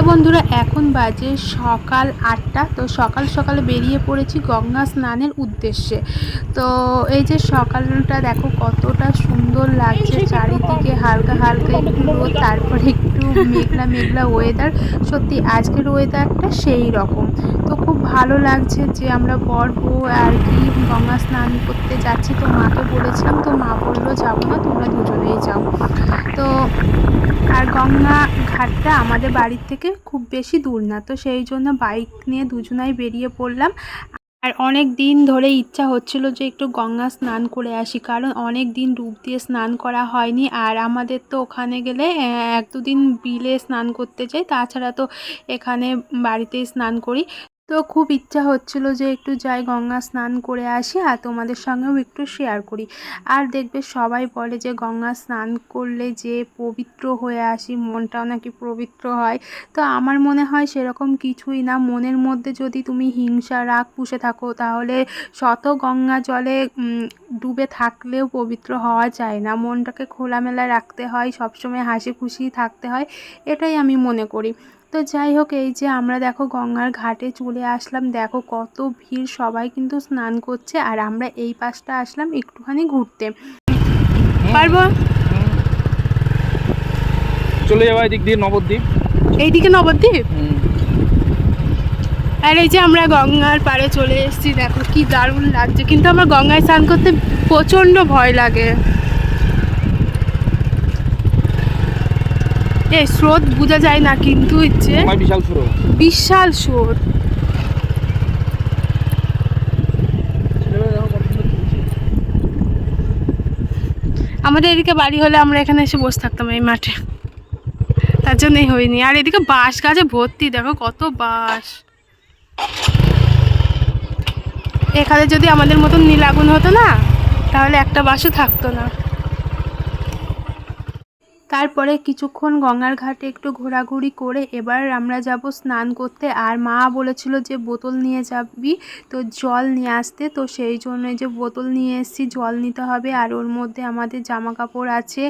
Hello বন্ধুরা, এখন বাজে সকাল আটটা। তো সকাল সকালে বেরিয়ে পড়েছি গঙ্গা স্নানের উদ্দেশ্যে। তো এই যে সকালটা দেখো কতটা সুন্দর লাগছে চারিদিকে, হালকা হালকা একটু রোদ, তারপরে একটু মেঘলা মেঘলা ওয়েদার সত্যি আজকের ওয়েদারটা সেই রকম। তো ভালো লাগছে যে আমরা বর আর কি গঙ্গা স্নান করতে যাচ্ছি। তো মাকে বলেছিলাম, তো মা বলল, যাব না, তোমরা দুজনেই যাও। তো আর গঙ্গা ঘাটটা আমাদের বাড়ির থেকে খুব বেশি দূর না, তো সেই জন্য বাইক নিয়ে দুজনাই বেরিয়ে পড়লাম। আর অনেক দিন ধরে ইচ্ছা হচ্ছিল যে একটু গঙ্গা স্নান করে আসি, কারণ অনেক দিন ডুব দিয়ে স্নান করা হয়নি। আর আমাদের তো ওখানে গেলে এক দুদিন বিলে স্নান করতে যাই, তাছাড়া তো এখানে বাড়িতেই স্নান করি। তো খুব ইচ্ছা হচ্ছিল যে একটু যাই গঙ্গা স্নান করে আসি আর তোমাদের সঙ্গেও একটু শেয়ার করি। আর দেখবে সবাই বলে যে গঙ্গা স্নান করলে যে পবিত্র হয়ে আসি, মনটাও নাকি পবিত্র হয়। তো আমার মনে হয় সেরকম কিছুই না। মনের মধ্যে যদি তুমি হিংসা, রাগ পুষে থাকো, তাহলে শত গঙ্গা জলে ডুবে থাকলেও পবিত্র হওয়া যায় না। মনটাকে খোলামেলা রাখতে হয়, সবসময় হাসি খুশি থাকতে হয়, এটাই আমি মনে করি। তো যাই হোক এই যে আমরা দেখো গঙ্গার ঘাটে চলে আসলাম। দেখো কত ভিড় সবাই কিন্তু স্নান করছে আর আমরা এই পাশটা আসলাম একটুখানি ঘুরতে। পারব? চলে যাওয়া এদিক দিয়ে নবদ্বীপ। এইদিকে নবদ্বীপ? আর এই যে আমরা গঙ্গার পাড়ে চলে এসেছি। দেখো কি দারুণ লাগছে। কিন্তু আমার গঙ্গায় স্নান করতে প্রচণ্ড ভয় লাগে। এই স্রোত বোঝা যায় না কিন্তু হচ্ছে বিশাল শুরু বিশাল স্রোত। আমাদের এদিকে বাড়ি হলে আমরা এখানে এসে বসে থাকতাম এই মাঠে। তার জন্যই হয়নি। আর এদিকে বাঁশ গাছে ভর্তি দেখো কত বাঁশ। এখানে যদি আমাদের মতন নীলাগুন হতো না তাহলে একটা বাসও থাকতো না। তারপরে কিছুক্ষণ গঙ্গার ঘাটে একটু ঘোরাঘুরি করে এবার আমরা যাব স্নান করতে। আর মা বলেছিল যে বোতল নিয়ে যাবি, তো জল নিয়ে আসতে। তো সেই জন্য যে বোতল নিয়ে এসেছি, জল নিতে হবে। আর ওর মধ্যে আমাদের জামা কাপড় আছে,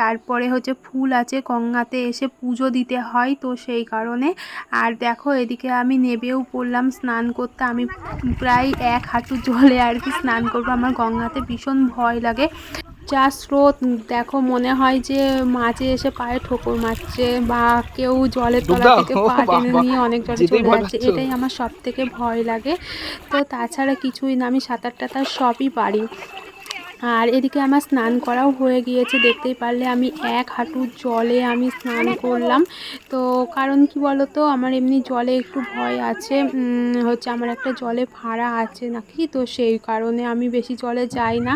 তারপরে হচ্ছে ফুল আছে, গঙ্গাতে এসে পুজো দিতে হয় তো সেই কারণে। আর দেখো এদিকে আমি নেবেও পড়লাম স্নান করতে। আমি প্রায় এক হাঁটু জলে আর কি স্নান করব। আমার গঙ্গাতে ভীষণ ভয় লাগে। যা স্রোত দেখো মনে হয় যে মাঝে এসে পায়ে ঠোকর মারছে বা কেউ জলের তলা থেকে পা টেনে নিয়ে অনেক জলে চলে যাচ্ছে। এটাই আমার সব থেকে ভয় লাগে। তো তাছাড়া কিছুই না আমি সাঁতার টাতার সবই পারি। আর এদিকে আমার স্নান করাও হয়ে গিয়েছে, দেখতেই পারলে আমি এক হাঁটু জলে আমি স্নান করলাম। তো কারণ কি বলো তো আমার এমনি জলে একটু ভয় আছে হচ্ছে আমার একটা জলে ভাড়া আছে নাকি? তো সেই কারণে আমি বেশি জলে যাই না।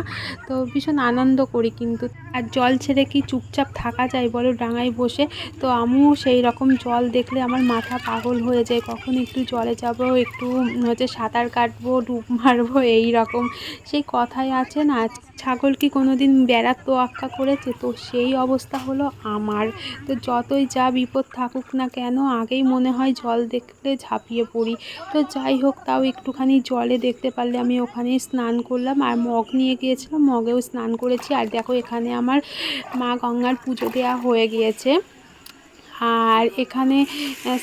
তো ভীষণ আনন্দ করি কিন্তু। আর জল ছেড়ে কি চুপচাপ থাকা যায় বলো ডাঙায় বসে? তো আমিও সেই রকম জল দেখলে আমার মাথা পাগল হয়ে যায়, কখন একটু জলে যাব, একটু হচ্ছে সাঁতার কাটবো, ডুব মারবো, এই রকম। সেই কথাই আছে না? ছাগল কি কোনোদিন বেড়ার তোয়াক্কা করেছে তো সেই অবস্থা হলো আমার। তো যতই যা বিপদ থাকুক না কেন আগেই মনে হয় জল দেখলে ঝাঁপিয়ে পড়ি। তো যাই হোক তাও একটুখানি জলে দেখতে পারলে আমি ওখানেই স্নান করলাম আর মগ নিয়ে গিয়েছিলাম। মগেও স্নান করেছি। আর দেখো এখানে আমার মা গঙ্গার পুজো দেওয়া হয়ে গিয়েছে। আর এখানে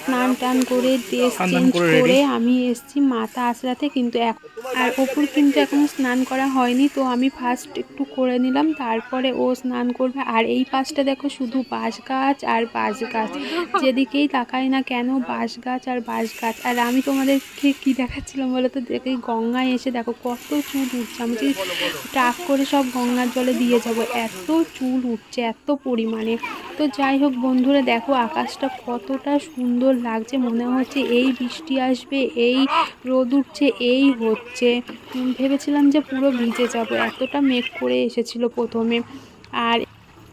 স্নান টান করে ড্রেস চেঞ্জ করে আমি এসেছি মাথা আশরাতে কিন্তু এখন আর অপুর কিন্তু এখনও স্নান করা হয়নি, তো আমি ফার্স্ট একটু করে নিলাম, তারপরে ও স্নান করবে। আর এই পাশটা দেখো শুধু বাঁশ গাছ আর বাঁশ গাছ যেদিকেই তাকাই না কেন বাঁশ গাছ আর বাঁশ গাছ আর আমি তোমাদেরকে কি দেখাচ্ছিলাম বলো তো দেখে গঙ্গায় এসে দেখো কত চুল উঠছে, আমি ট্রাক করে সব গঙ্গার জলে দিয়ে যাব, এত চুল উঠছে, এত পরিমাণে। তো যাই হোক বন্ধুরা, দেখো আকাশটা কতটা সুন্দর লাগছে, মনে হচ্ছে এই বৃষ্টি আসবে, এই রোদ উঠছে, এই হচ্ছে। উম, ভেবেছিলাম যে পুরো ভিজে যাব। এতটা মেঘ করে এসেছিল প্রথমে। আর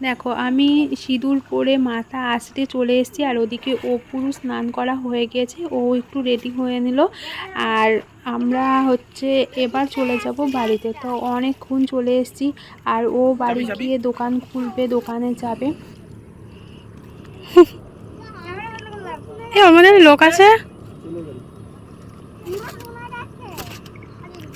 দেখো আমি সিঁদুর পরে মাথা আসতে চলে এসেছি আর ওদিকে ও পুরো স্নান করা হয়ে গেছে। ও একটু রেডি হয়ে নিল। আর আমরা হচ্ছে এবার চলে যাব বাড়িতে। তো অনেকক্ষণ চলে এসেছি আর ও বাড়ি গিয়ে দোকান খুলবে দোকানে যাবে। আমাদের লোক আছে?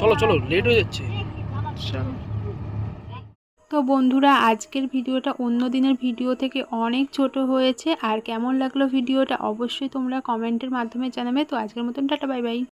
চলো চলো লেট হয়ে যাচ্ছে। তো বন্ধুরা আজকের ভিডিওটা অন্য দিনের ভিডিও থেকে অনেক ছোট হয়েছে। আর কেমন লাগল ভিডিওটা অবশ্যই তোমরা কমেন্টের মাধ্যমে জানাবে। তো আজকের মতন টাটা বাই বাই